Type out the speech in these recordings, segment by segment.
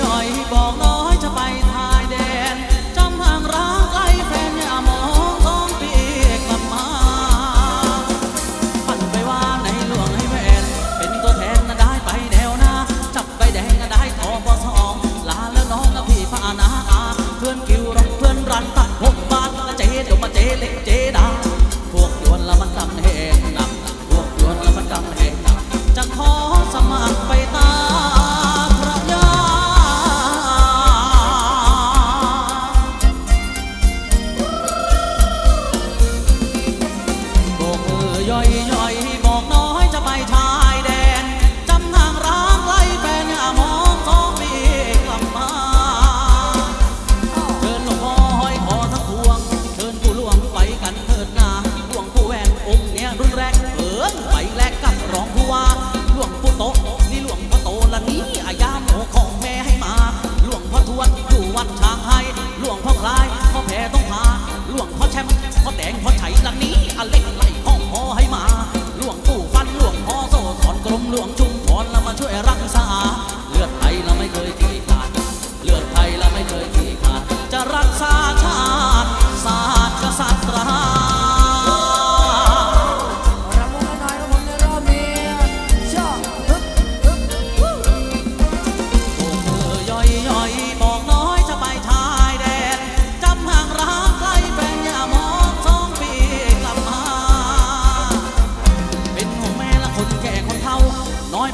ยอยบอกน้อยจะไปทายแดนจำห่างร้าไกแฟนมองต้องปีกบมาปั่นไปว่าในหลวงให้แหวเป็นตัวแทนนะไดไปแนวน้จับใบแดงนะได้ทอปอสองลาแล้วน้องนะพี่พานาอาเพื่อนกิวรองเพื่อนรันตัดหกบาทนนะเจเดี๋ยวมาเจ๊เล็กเจ ย่อยย่อย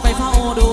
ไปเฝ้าดู